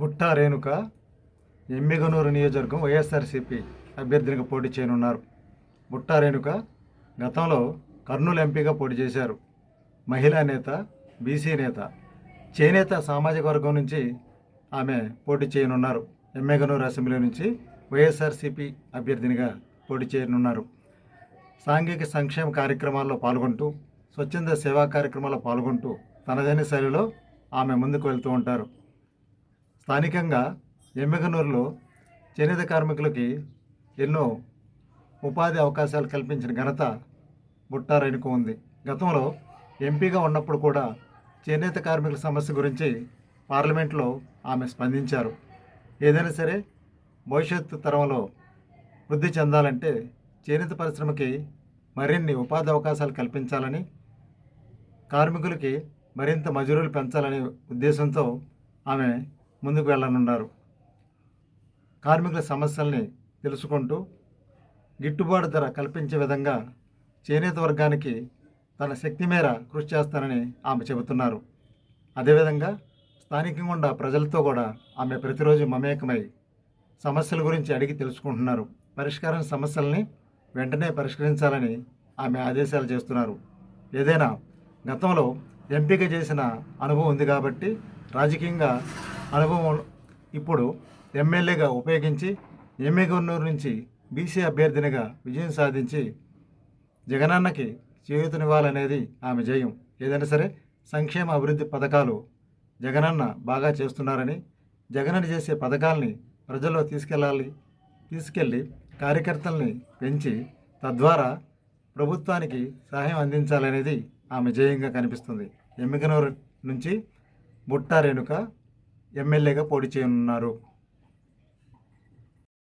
బుట్టా రేణుక ఎమ్మిగనూరు నియోజకవర్గం వైఎస్ఆర్సీపీ అభ్యర్థినిగా పోటీ చేయనున్నారు. బుట్టా రేణుక గతంలో కర్నూలు ఎంపీగా పోటీ చేశారు. మహిళా నేత బీసీ నేత చేనేత సామాజిక వర్గం నుంచి ఆమె పోటీ చేయనున్నారు. ఎమ్మెగనూరు అసెంబ్లీ నుంచి వైఎస్ఆర్సీపీ అభ్యర్థినిగా పోటీ చేయనున్నారు. సాంఘిక సంక్షేమ కార్యక్రమాల్లో పాల్గొంటూ స్వచ్ఛంద సేవా కార్యక్రమాల్లో పాల్గొంటూ తనదైన శైలిలో ఆమె ముందుకు వెళ్తూ ఉంటారు. స్థానికంగా ఎమ్మెగనూరులో చేనేత కార్మికులకి ఎన్నో ఉపాధి అవకాశాలు కల్పించిన ఘనత బుట్టారేణుకు ఉంది. గతంలో ఎంపీగా ఉన్నప్పుడు కూడా చేనేత కార్మికుల సమస్య గురించి పార్లమెంట్లో ఆమె స్పందించారు. ఏదైనా సరే భవిష్యత్తు తరంలో వృద్ధి చెందాలంటే చేనేత పరిశ్రమకి మరిన్ని ఉపాధి అవకాశాలు కల్పించాలని కార్మికులకి మరింత మజూరులు పెంచాలనే ఉద్దేశంతో ఆమె ముందుకు వెళ్ళనున్నారు. కార్మికుల సమస్యల్ని తెలుసుకుంటూ గిట్టుబాటు ధర కల్పించే విధంగా చేనేత వర్గానికి తన శక్తి మేర కృషి చేస్తానని ఆమె చెబుతున్నారు. అదేవిధంగా స్థానికంగా ఉన్న ప్రజలతో కూడా ఆమె ప్రతిరోజు మమేకమై సమస్యల గురించి అడిగి తెలుసుకుంటున్నారు. పరిష్కారం సమస్యల్ని వెంటనే పరిష్కరించాలని ఆమె ఆదేశాలు చేస్తున్నారు. ఏదైనా గతంలో ఎంపిక చేసిన అనుభవం ఉంది కాబట్టి రాజకీయంగా అనుభవం ఇప్పుడు ఎమ్మెల్యేగా ఉపయోగించి ఎమ్మెగన్నూరు నుంచి బీసీ అభ్యర్థినిగా విజయం సాధించి జగనన్నకి చేయూతనివ్వాలనేది ఆమె జయం. ఏదైనా సరే సంక్షేమ అభివృద్ధి పథకాలు జగనన్న బాగా చేస్తున్నారని జగనన్న చేసే పథకాల్ని ప్రజల్లో తీసుకెళ్ళాలి తీసుకెళ్ళి కార్యకర్తల్ని పెంచి తద్వారా ప్రభుత్వానికి సహాయం అందించాలనేది ఆమె జయంగా కనిపిస్తుంది. ఎమ్మికనూరు నుంచి బుట్టా రేణుక ఎమ్మెల్యేగా పోటీ చేయనున్నారు.